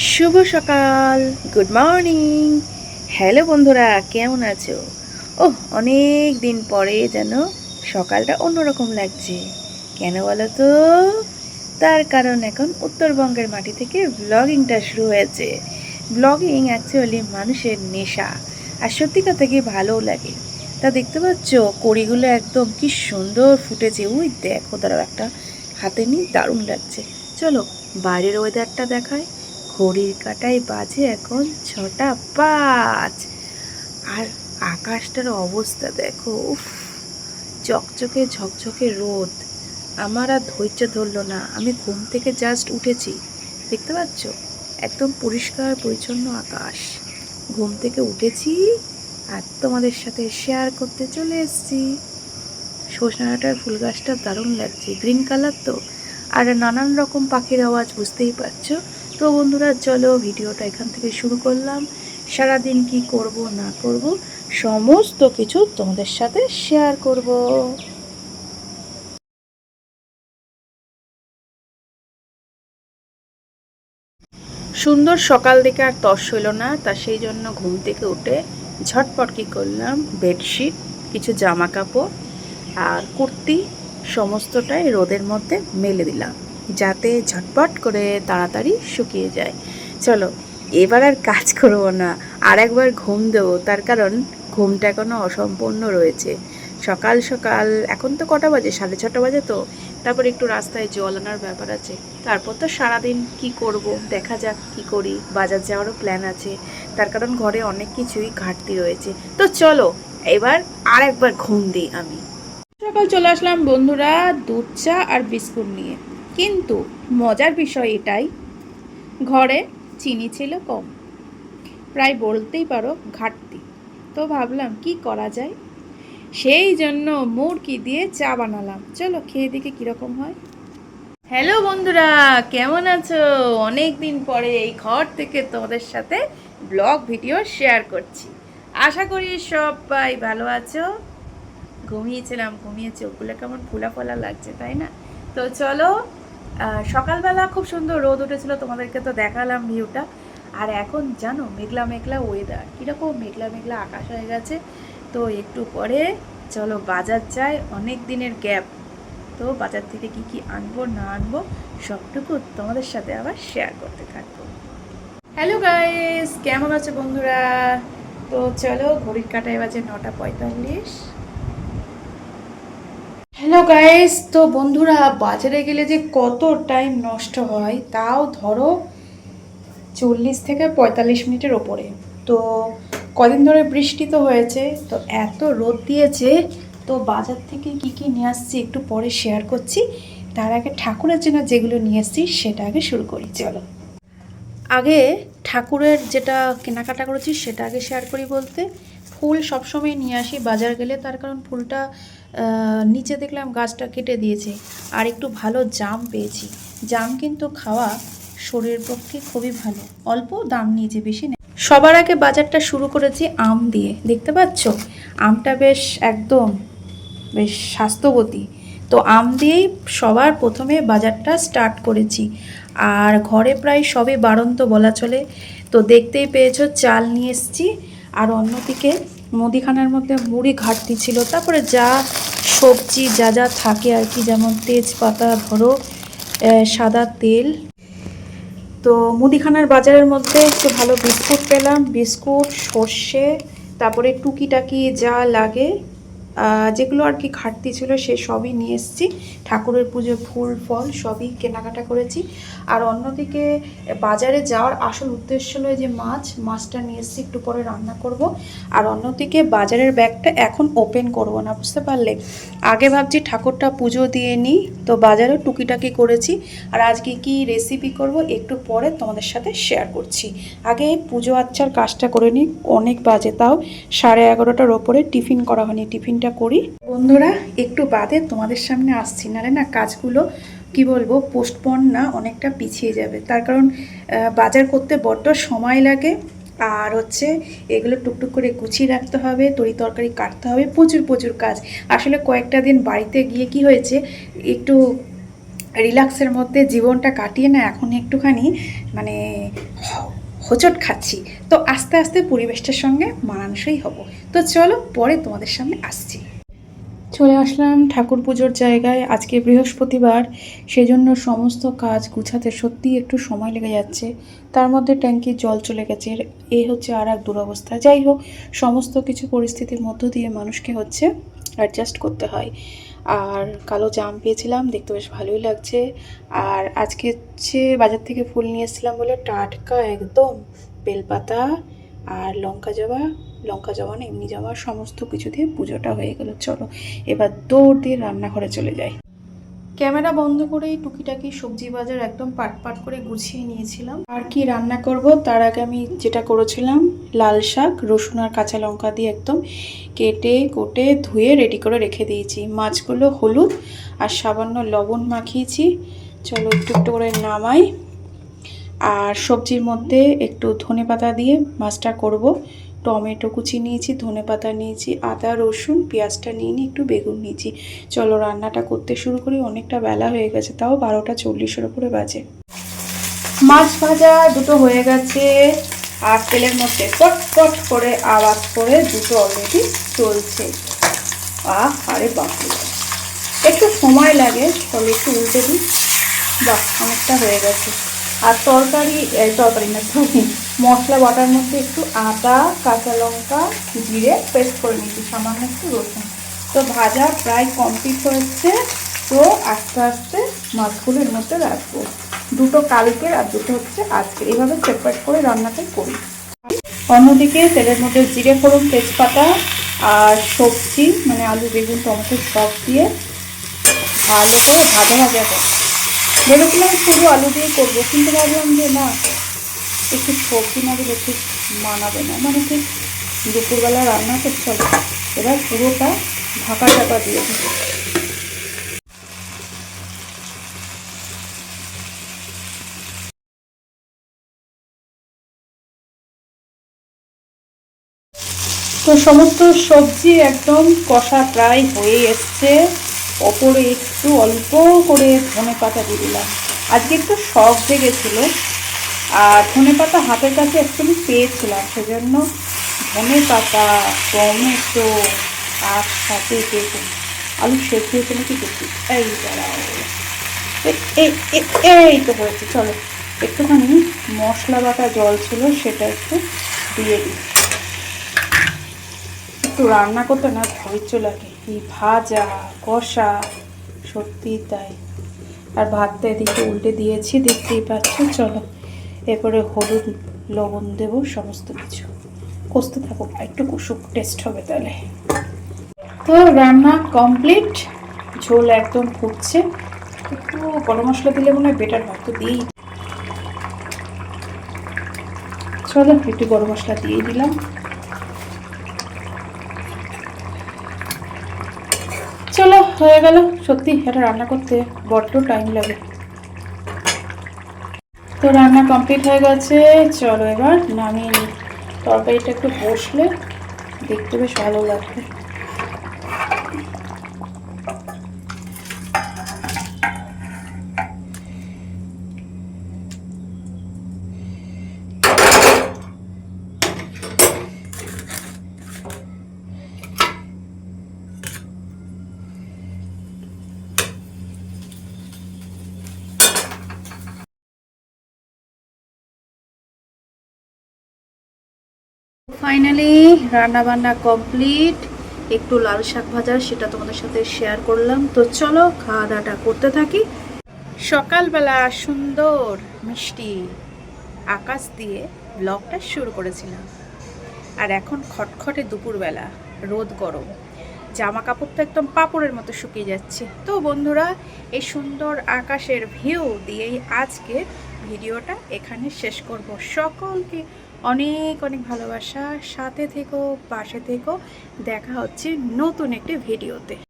শুভ সকাল good morning hello বন্ধুরা, কেমন আছো? ও অনেক দিন পরে যেন সকালটা অন্যরকম লাগছে। কেন বলো তো? তার কারণ এখন উত্তরবঙ্গের মাটি থেকে ব্লগিংটা শুরু হয়েছে। ব্লগিং অ্যাকচুয়ালি মানুষের নেশা, আর সত্যি কথা কি ভালোও লাগে। তা দেখতে পাচ্ছ, কড়িগুলো একদম কি সুন্দর ফুটেছে। ওই দেখো তারা একটা হাতে নিয়ে দারুণ লাগছে। চলো, বাইরের ওয়েদারটা দেখায় ঘড়ির কাটায় বাজে এখন ছটা পাঁচ। আর আকাশটার অবস্থা দেখো, উফ, চকচকে ঝকঝকে রোদ। আমার আর ধৈর্য ধরলো না, আমি ঘুম থেকে জাস্ট উঠেছি। দেখতে পাচ্ছ? একদম পরিষ্কার, পরিচ্ছন্ন আকাশ। ঘুম থেকে উঠেছি আর তোমাদের সাথে শেয়ার করতে চলে এসেছি। সজনাটার ফুল গাছটা দারুণ লাগছে গ্রিন কালার তো। আর নানান রকম পাখির আওয়াজ, বুঝতেই পারছ? তো বন্ধুরা, চলো ভিডিওটা এখান থেকে শুরু করলাম। সারাদিন কি করব, না করব, সমস্ত কিছু তোমাদের সাথে শেয়ার করব। সুন্দর সকাল দিকে আর তস হইল না, তা সেই জন্য ঘুম থেকে উঠে ঝটপট কি করলাম বেডশিট কিছু জামা কাপড় আর কুর্তি, সমস্তটাই রোদের মধ্যে মেলে দিলাম। যাতে ঝটপট করে তাড়াতাড়ি শুকিয়ে যায়। চলো, এবার আর কাজ করব না। আর একবার ঘুম দেবো, তার কারণ ঘুমটা এখনও অসম্পূর্ণ রয়েছে। সকাল সকাল, এখন তো কটা বাজে? সাড়ে ছটা বাজে তো। তারপর একটু রাস্তায় জল আনার ব্যাপার আছে। তারপর তো সারাদিন কি করব? দেখা যাক কি করি। বাজার যাওয়ারও প্ল্যান আছে। তার কারণ ঘরে অনেক কিছুই ঘাটতি রয়েছে। তো চলো, এবার আর একবার ঘুম দিই আমি। সকাল চলে আসলাম বন্ধুরা, দুধ চা আর বিস্কুট নিয়ে। কিন্তু মজার বিষয় এটাই, ঘরে চিনি ছিল কম। প্রায় বলতেই পারো ঘাটতি। তো ভাবলাম কি করা যায়? সেই জন্য মুরগি দিয়ে চা বানালাম। চলো খেয়ে দেখে কীরকম হয়। হ্যালো বন্ধুরা, কেমন আছো? অনেক দিন পরে এই ঘর থেকে তোমাদের সাথে ব্লগ ভিডিও শেয়ার করছি। আশা করি সবাই ভালো আছো। ঘুমিয়েছিলাম, ঘুমিয়ে চোখগুলো কেমন ফোলা ফোলা লাগছে, তাই না? তো চলো সকালবেলা খুব সুন্দর রোদ উঠেছিল, তোমাদেরকে তো দেখালাম ভিউটা আর এখন জানো, মেঘলা মেঘলা ওয়েদার কীরকম মেঘলা মেঘলা আকাশ হয়ে গেছে। তো একটু পরে, চলো বাজার যাই, অনেক দিনের গ্যাপ তো বাজার থেকে কি কি আনব, না আনব, সবটুকু তোমাদের সাথে আবার শেয়ার করতে থাকব। হ্যালো গাইস কেমন আছে বন্ধুরা? তো চলো, ঘড়ির কাটায় বাজে নটা পঁয়তাল্লিশ। হ্যালো গাইস, তো বন্ধুরা, বাজারে গেলে যে কত টাইম নষ্ট হয়, তাও ধরো চল্লিশ থেকে পঁয়তাল্লিশ মিনিটের ওপরে। তো কদিন ধরে বৃষ্টি তো হয়েছে, তো এত রোদ দিয়েছে, তো বাজার থেকে কি কি নিয়ে আসছি একটু পরে শেয়ার করছি। তার আগে ঠাকুরের জন্য যেগুলো নিয়ে এসছি, সেটা আগে শুরু করি, চলো। আগে ঠাকুরের যেটা কেনাকাটা করেছি, সেটা আগে শেয়ার করি বলতে। ফুল সবসময় নিয়ে আসি, বাজার গেলে তার কারণ ফুলটা নিচে দেখলাম গাছটা কেটে দিয়েছে। আর একটু ভালো জাম পেয়েছি। জাম কিন্তু খাওয়া শরীরের পক্ষে খুবই ভালো। অল্প দাম নিয়েছে, বেশি নেই। সবার আগে বাজারটা শুরু করেছি আম দিয়ে। দেখতে পাচ্ছ? আমটা বেশ একদম, বেশ স্বাস্থ্যবতী। তো আম দিয়েই সবার প্রথমে বাজারটা স্টার্ট করেছি। আর ঘরে প্রায় সবই বাড়ন্ত বলা চলে। তো দেখতেই পেয়েছ, চাল নিয়ে এসেছি। আর অন্যদিকে মুদিখানার মধ্যে মুড়ি ঘাটতি ছিল। তারপরে যা সবজি, যা যা থাকে আর কি, যেমন তেজপাতা, ধরো সাদা তেল। তো মুদিখানার বাজারের মধ্যে একটু ভালো বিস্কুট পেলাম। বিস্কুট, সর্ষে, তারপরে টুকিটাকি যা লাগে। যেগুলো আর কি ঘাটতি ছিল, সে সবই নিয়ে এসেছি। ঠাকুরের পুজো ফুল, ফল সবই কেনাকাটা করেছি। আর অন্যদিকে বাজারে যাওয়ার আসল উদ্দেশ্য হলো যে মাছ, মাছটা নিয়ে এসেছি, একটু পরে রান্না করব। আর অন্যদিকে বাজারের ব্যাগটা এখন ওপেন করব না, বুঝতে পারলে? আগে ভাবছি ঠাকুরটা পুজো দিয়ে নিই, তো বাজারে টুকিটাকি করেছি। আর আজকে কি রেসিপি করব একটু পরে তোমাদের সাথে শেয়ার করছি। আগে পুজো আচ্চার কাজটা করে নিই, অনেক বাজে তাও। সাড়ে এগারোটার ওপরে টিফিন করা হয়নি টিফিনটা করি। বন্ধুরা, একটু বাদে তোমাদের সামনে আসছি নারে না কাজগুলো, কি বলব পোস্টপন না, অনেকটা পিছিয়ে যাবে। তার কারণ বাজার করতে বড্ড সময় লাগে, আর হচ্ছে এগুলো টুকটুক করে গুছিয়ে রাখতে হবে, তরি তরকারি কাটতে হবে, প্রচুর প্রচুর কাজ। আসলে কয়েকটা দিন বাড়িতে গিয়ে কি হয়েছে, একটু রিল্যাক্সের মধ্যে জীবনটা কাটিয়ে না, এখন একটুখানি মানে হোঁচট খাচ্ছি। তো আস্তে আস্তে পরিবেশটার সঙ্গে মানানসই হব। তো চলো পরে তোমাদের সামনে আসছি। চলে আসলাম ঠাকুর পুজোর জায়গায়। আজকে বৃহস্পতিবার, সেজন্য সমস্ত কাজ গুছাতে সত্যি একটু সময় লেগে যাচ্ছে। তার মধ্যে ট্যাঙ্কির জল চলে গেছে। এ হচ্ছে আর এক দুরবস্থা। যাই হোক, সমস্ত কিছু পরিস্থিতির মধ্য দিয়ে মানুষকে হচ্ছে অ্যাডজাস্ট করতে হয়। আর কালো জাম পেয়েছিলাম, দেখতে বেশ ভালোই লাগছে। আর আজকে হচ্ছে বাজার থেকে ফুল নিয়ে এসেছিলাম বলে টাটকা একদম বেলপাতা আর লঙ্কা জবা। লঙ্কা জবা না, এমনি জবা, সমস্ত কিছু দিয়ে পুজোটা হয়ে গেল। চলো, এবার দৌড় দিয়ে রান্নাঘরে চলে যাই। ক্যামেরা বন্ধ করেই টুকিটাকি সবজি বাজার একদম পাট পাট করে গুছিয়ে নিয়েছিলাম। আর কি রান্না করব? তার আগে আমি যেটা করেছিলাম, লাল শাক, রসুন আর কাঁচা লঙ্কা দিয়ে একদম কেটে কোটে ধুয়ে রেডি করে রেখে দিয়েছি। মাছগুলো হলুদ আর সামান্য লবণ মাখিয়েছি। চলো একটু একটু করে নামাই। আর সবজির মধ্যে একটু ধনে পাতা দিয়ে মাছটা করব। টমেটো কুচি নিয়েছি, ধনে পাতা নিয়েছি, আদা, রসুন, পেঁয়াজটা নিয়ে নিয়ে একটু বেগুন নিয়েছি। চলো রান্নাটা করতে শুরু করি, অনেকটা বেলা হয়ে গেছে, তাও বারোটা চল্লিশের ওপরে বাজে। মাছ ভাজা দুটো হয়ে গেছে, আর তেলের মধ্যে পট করে আওয়াজ করে দুটো অলরেডি চলছে। আরে বাপরে। একটু সময় লাগে চলো একটু উল্টে দিই। বাহ, অনেকটা হয়ে গেছে। আর তরকারি তরকারি না মশলা বাটার মধ্যে একটু আদা, কাঁচা লঙ্কা, জিরে পেস্ট করে নিচ্ছি সামান্য একটু রসুন। তো ভাজা প্রায় কমপ্লিট হয়েছে। তো আস্তে আস্তে মাছগুলো মধ্যে রাখব। দুটো কালকের আর দুটো হচ্ছে আজকে এইভাবে সেপারেট করে রান্নাটা করি। অন্যদিকে তেলের মধ্যে জিরে, ফোড়ন, তেজপাতা আর সবজি মানে আলু, বেগুন, টমেটো সব দিয়ে ভালো করে ভাজা ভাজা করে ভেবেছিলাম শুধু আলু দিয়ে করব, কিন্তু ভাবলাম যে না একটু সবজি না দিলে ঠিক মানাবে না। মানে ঠিক দুপুরবেলা রান্না করতে হবে। এবার পুরোটা ঢাকা ঢাকা দিয়ে দিই তো সমস্ত সবজি একদম কষা প্রায় হয়ে এসছে। ওপরে একটু অল্প করে ধনে পাতা দিয়ে দিলাম। আজকে একটু শখ জেগেছিল আর ধনে পাতা হাতের কাছে অ্যাকচুয়ালি পেয়েছিলাম, সেজন্য ধনে পাতা, টমেটো আর সাথে বেগুন, আলু সেদ্ধ হয়েছে নাকি দেখি। এই দাঁড়াও। এই তো হয়েছে, চলো। একটুখানি মশলা বাটা জল ছিল, সেটা একটু দিয়ে দিই। একটু রান্না করতে না ধৈর্য লাগে এই ভাজা, কষা সত্যি তাই। আর ভাতটা এদিকে উল্টে দিয়েছি, দেখতেই পাচ্ছ, চলো। এরপরে হলুদ, লবণ দেবো, সমস্ত কিছু। কষতে থাকুক, একটু কুসুক টেস্ট হবে তাহলে। তো রান্না কমপ্লিট ঝোল একদম ফুটছে। একটু গরম মশলা দিলে মনে হয় বেটার হয়, তো দিই চলো, একটু গরম মশলা দিয়ে দিলাম। চলো, হয়ে গেল। সত্যি, এটা রান্না করতে বড্ড টাইম লাগে। তো রান্না কমপ্লিট হয়ে গেছে। চলো এবার নামিয়ে নিই। তরকারিটা একটু বসলে দেখতে বেশ ভালো লাগবে। ফাইনালি রান্না বান্না কমপ্লিট একটু লাল শাক ভাজা, সেটা তোমাদের সাথে শেয়ার করলাম। তো চলো খাওয়া দাওয়াটা করতে থাকি। সকালবেলা সুন্দর মিষ্টি আকাশ দিয়ে ব্লগটা শুরু করেছিলাম। আর এখন খটখটে দুপুরবেলা, রোদ গরম। জামা কাপড় তো একদম পাপড়ের মতো শুকিয়ে যাচ্ছে। তো বন্ধুরা, এই সুন্দর আকাশের ভিউ দিয়েই আজকে ভিডিওটা এখানে শেষ করব। সকলকে অনেক অনেক ভালোবাসা। সাথে থেকো পাশে থেকো। দেখা হচ্ছে নতুন একটি ভিডিওতে।